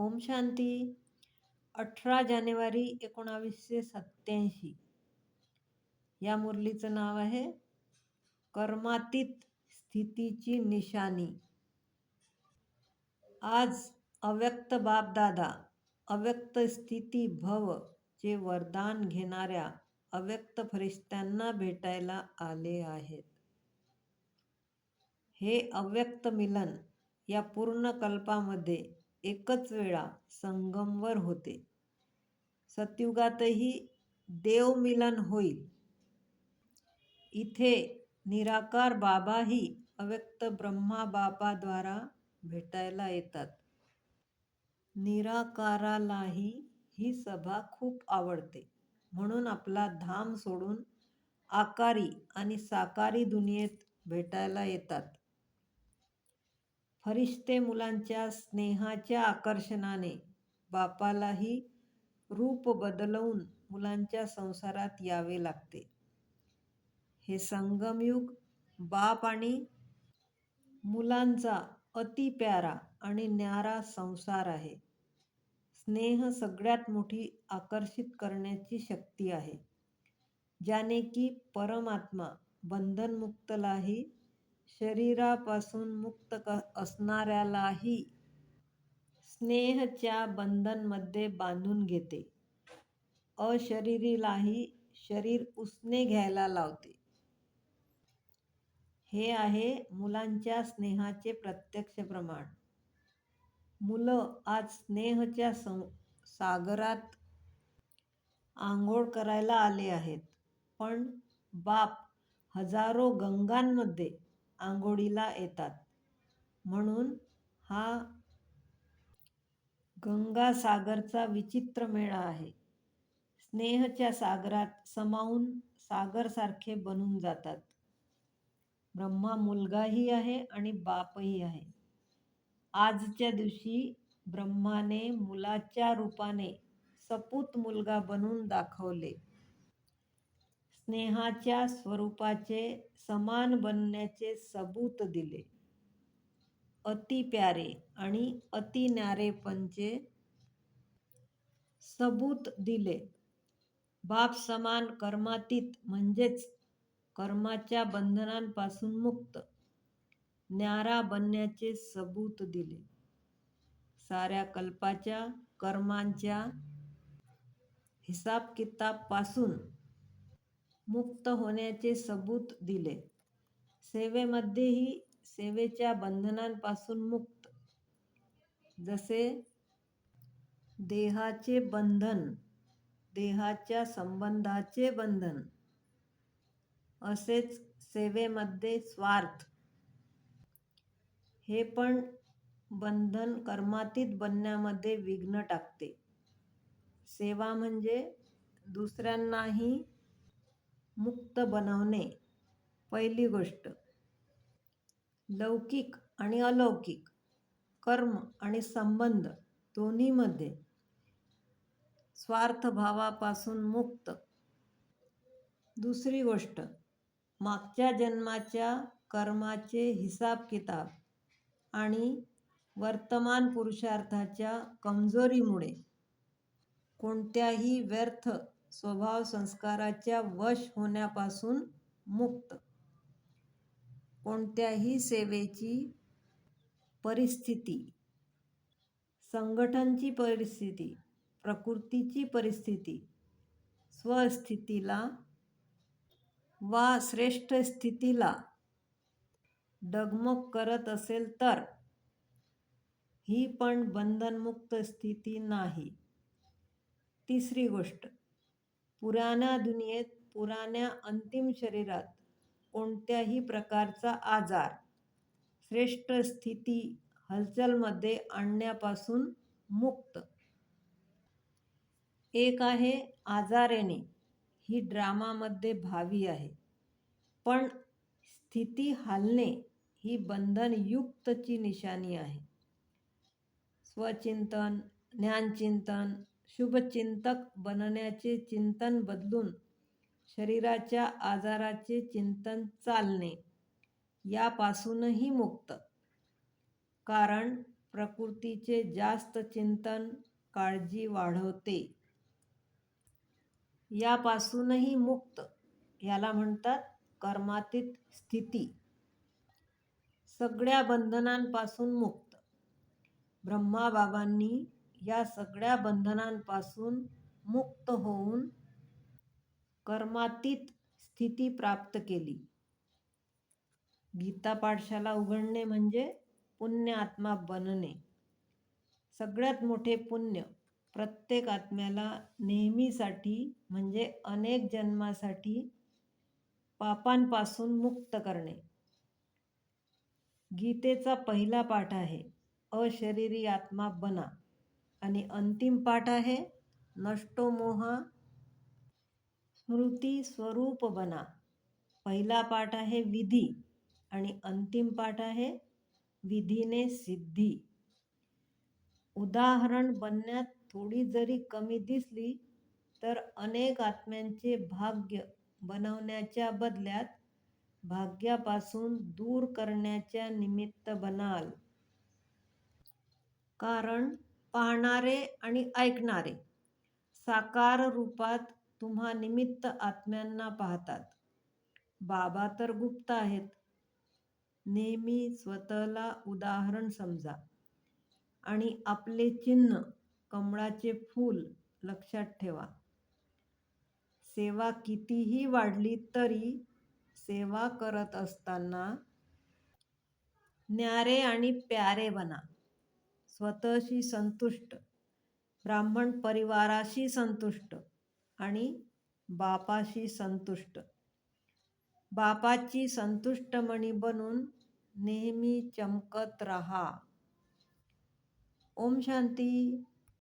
ओम शांती. अठरा जानेवारी एकोणावीसशे सत्याऐंशी या मुरलीचं नाव आहे कर्मातीत स्थितीची निशाणी. आज अव्यक्त बापदादा अव्यक्त स्थिती भव चे वरदान घेणाऱ्या अव्यक्त फरिश्त्यांना भेटायला आले आहेत. हे अव्यक्त मिलन या पूर्ण कल्पामध्ये एकच वेळा संगमवर होते. सतयुगातही देवमिलन होईल. इथे निराकार बाबाही अव्यक्त ब्रह्मा बाबाद्वारा भेटायला येतात. निराकारालाही ही सभा खूप आवडते. म्हणून आपला धाम सोडून आकारी आणि साकारी दुनियेत भेटायला येतात. फरिश्ते मुलांच्या स्नेहाच्या आकर्षणाने बापालाही रूप बदलवून मुलांच्या संसारात यावे लागते. हे संगमयुग बाप आणि मुलांचा अति प्यारा आणि न्यारा संसार आहे. स्नेह सगळ्यात मोठी आकर्षित करण्याची शक्ती आहे. ज्याने की परमात्मा बंधनमुक्तलाही शरीरापासून मुक्त क असणाऱ्यालाही स्नेहच्या बंधनमध्ये बांधून घेते. अशरीरीलाही शरीर उसने घ्यायला लावते. हे आहे मुलांच्या स्नेहाचे प्रत्यक्ष प्रमाण. मुलं आज स्नेहच्या सागरात आंघोळ करायला आले आहेत. पण बाप हजारो गंगांमध्ये आंघोळीला येतात. म्हणून हा गंगासागरचा विचित्र मेळा आहे. स्नेहच्या सागरात समावून सागरसारखे बनून जातात. ब्रह्मा मुलगाही आहे आणि बापही आहे. आजच्या दिवशी ब्रह्माने मुलाच्या रूपाने सपूत मुलगा बनून दाखवले. स्नेहाच्या स्वरूपाचे समान बनण्याचे सबूत दिले. अति प्यारे आणि अति न्यारेपणचे सबूत दिले. बाप समान कर्मातीत म्हणजेच कर्माच्या बंधनांपासून मुक्त न्यारा बनण्याचे सबूत दिले. साऱ्या कल्पाच्या कर्मांच्या हिसाब किताबपासून मुक्त होण्याचे सबूत दिले. सेवेमध्येही सेवेच्या बंधनांपासून मुक्त. जसे देहाचे बंधन देहाच्या संबंधाचे बंधन. असेच सेवेमध्ये स्वार्थ. हे पण बंधन कर्मातीत बनण्यामध्ये विघ्न टाकते. सेवा म्हणजे दुसऱ्यांनाही मुक्त बनवणे. पहिली गोष्ट लौकिक आणि अलौकिक कर्म आणि संबंध दोन्हीमध्ये स्वार्थभावापासून मुक्त. दुसरी गोष्ट मागच्या जन्माच्या कर्माचे हिसाब किताब आणि वर्तमान पुरुषार्थाच्या कमजोरीमुळे कोणत्याही व्यर्थ स्वभाव संस्काराच्या वश होण्यापासून मुक्त. कोणत्याही सेवेची परिस्थिती संघटनची परिस्थिती प्रकृतीची परिस्थिती स्वस्थितीला वा श्रेष्ठ स्थितीला डगमग करत असेल तर ही पण बंधनमुक्त स्थिती नाही. तिसरी गोष्ट पुराण्या दुनियेत पुराण्या अंतिम शरीरात कोणत्याही प्रकारचा आजार श्रेष्ठ स्थिती हलचलमध्ये आणण्यापासून मुक्त. एक आहे आजारेने. ही ड्रामामध्ये भावी आहे. पण स्थिती हालणे ही बंधनयुक्तची निशाणी आहे. स्वचिंतन ज्ञानचिंतन शुभचिंतक बनण्याचे चिंतन बदलून शरीराच्या आजाराचे चिंतन चालणे यापासूनही मुक्त. कारण प्रकृतीचे जास्त चिंतन काळजी वाढवते. यापासूनही मुक्त याला म्हणतात कर्मातीत स्थिती. सगळ्या बंधनांपासून मुक्त. ब्रह्माबाबांनी या सगळ्या बंधनांपासून मुक्त होऊन कर्मातीत स्थिती प्राप्त केली. गीता पाठशाला उघडणे म्हणजे पुण्य आत्मा बनणे. सगळ्यात मोठे पुण्य प्रत्येक आत्म्याला नेहमीसाठी म्हणजे अनेक जन्मासाठी पापांपासून मुक्त करणे. गीतेचा पहिला पाठ आहे अशरीरी आत्मा बना. आणि अंतिम पाठ आहे नष्टो मोह स्मृती स्वरूप बना. पहिला पाठ आहे विधी आणि अंतिम पाठ आहे विधीने सिद्धी. उदाहरण बनण्यात थोडी जरी कमी दिसली तर अनेक आत्म्यांचे भाग्य बनवण्याच्या बदल्यात भाग्यापासून दूर करण्याच्या निमित्त बनाल. कारण पाहणारे आणि ऐकणारे. साकार रूपात तुम्हा निमित्त आत्म्यांना पाहतात. बाबा तर गुप्त आहेत. नेहमी स्वतःला उदाहरण समजा. आणि आपले चिन्ह कमळाचे फूल लक्षात ठेवा. सेवा कितीही वाढली तरी सेवा करत असताना न्यारे आणि प्यारे बना. स्वतःशी संतुष्ट ब्राह्मण परिवाराशी संतुष्ट आणि बापाशी संतुष्ट. बापाची संतुष्टमणी बनून नेहमी चमकत राहा. ओम शांती.